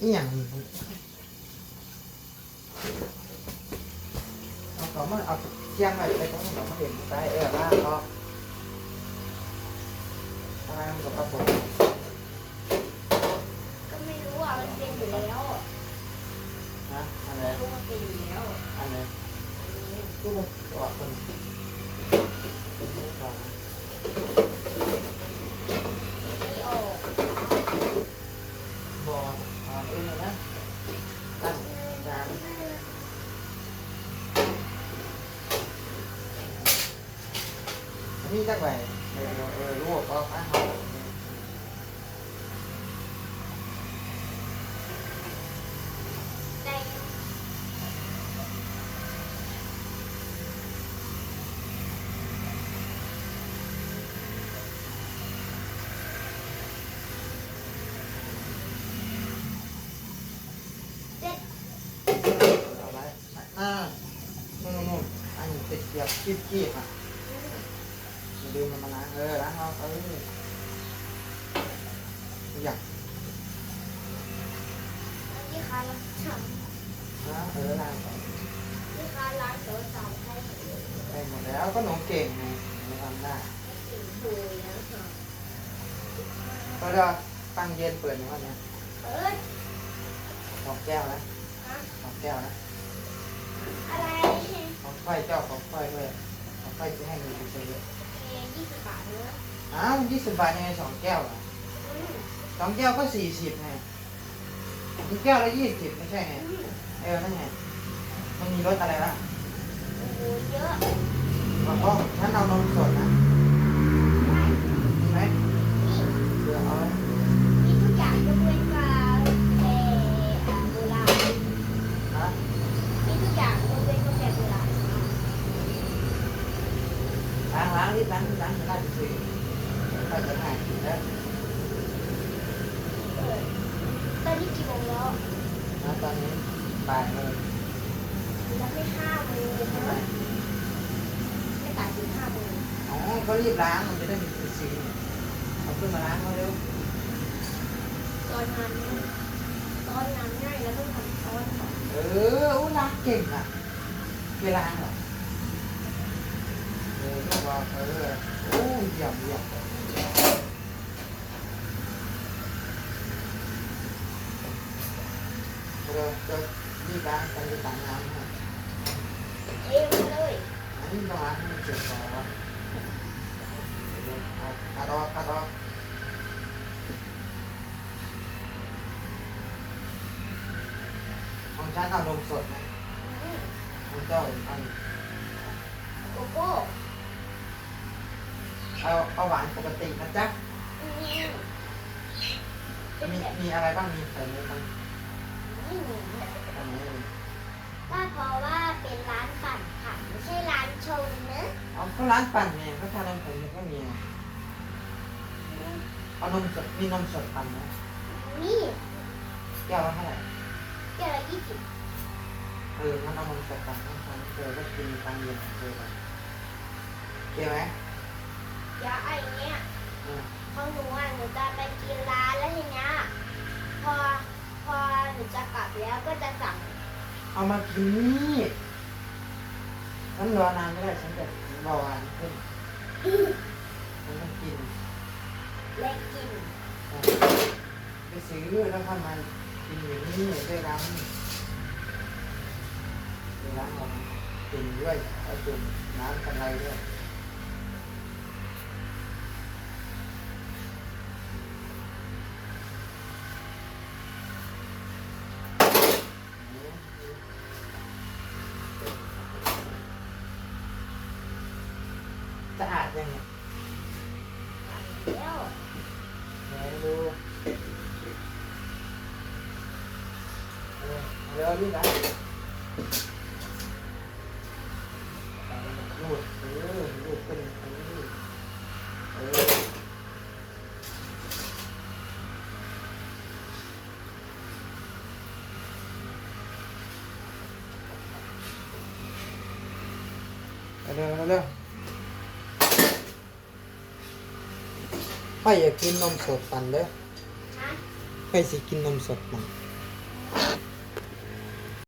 อีหยังเอาของมาเอาเชียงไปไปต้องของมาเห็นไปเออล่างก็ล่างกับกระปุกก็ไม่รู้อะมันเป็นอยู่แล้วอะนะอะไรรู้ว่าเป็นอยู่แล้วอะอะไรกูบอกว่าคน ไม่ออก บอกอ่าเองนะตั้งจาน อันนี้จักไปเออเออลวกเอาข้างเขาได้เอาไว้อ่านู่นนู่นอันนี้ติดเกียบคีบคีบอะ มาดูมันมาล้างเออล้างเอาเอออยากที่ค้าล้างชนะเออล้างไปำที่ค้าล้างโต๊ะสามให้หมดเลยไปหมดแล้วก็หนูเก่งไงหนูทำได้สีดูแล้วค่ะก็จะตั้งเย็นเปิดในวันเนี้ยเอ้ยสองแก้วนะฮะสองแก้วนะอะไรของไฟเจ้าของไฟด้วยของไฟจะให้เงินไปซื้อ เอยี่สิบบาทเนื้อะอ้าวยี่สิบบาทยังไงสองแก้วอะอืมสองแก้วก็สี่สิบไงมีแก้วละยี่สิบไม่ใช่ไง อืมเออ นั่นไง มันมีรสอะไรบ้างโอ้โหเยอะบอกว่าฉันเอานมส นิดล้างนิดล้างได้สิไปจะง่ายแล้วเออตอนนี้กี่โมงแล้วนะตอนนี้บ่ายโมงยังไม่ห้าโมงใช่ไหมไม่ต่างถึงห้าโมงอ๋อเขารีบล้างมันจะได้มีสีเอาขึ้นมาล้างเขาเร็วตอนนั้นตอนนั้นง่ายแล้วต้องทำตอนก่อนเอออู้ล้างเก่งอะเวลาเหรอเออก็บอกเออโอ้ยเยี่ยมเยี่ยมเราจะรีบล้างกันจะต่างน้ำให้เอ้มาเลยอันนี้ต้อางให้มันเสร็จก่อนวะเดี๋ยวเอาตัดออกตัดออกของฉันเอานมสดไหมอืมของเจ้าอันโกโก้ เอาเอาหวานปกตินะจ๊ะ มีมีอะไรบ้างมีใส่เนื้อบ้างนี้อันนี้ก็เพราะว่าเป็นร้านปั่นค่ะไม่ใช่ร้านชงนะเอาก็ร้านปั่นไงก็ทานนมผงก็มีไงอืมเอานมสดมีนมสดปั่นไหมนี่แก้วละเท่าไหร่แก้วละยี่สิบเออมันเอานมสดปั่นต้องทานเจอก็กินตามเย็นเจอไปเกี่ยวไหม เดี๋ยวไอ้เนี้ยอืมของหนูอะหนูจะไปกินร้านแล้วทีเนี้ยพอพอหนูจะกลับแล้วก็จะสั่งเอามากินนี่ฉันรอนานไม่ได้ฉันจะเบาหวานขึ้นฉันต้องกินเล็กกินไปซื้อแล้วค่อยมากินอยู่นี่ด้วยกันด้วยร้านของจุ่มด้วยเอาจุ่มน้ำกันไรด้วย อเร็วนี่นะรูดเออรูดขึ้นเออเร็วเร็วเร็วไปอยากกินนมสดปั่นเด้อฮะไปสิกินนมสดปั่น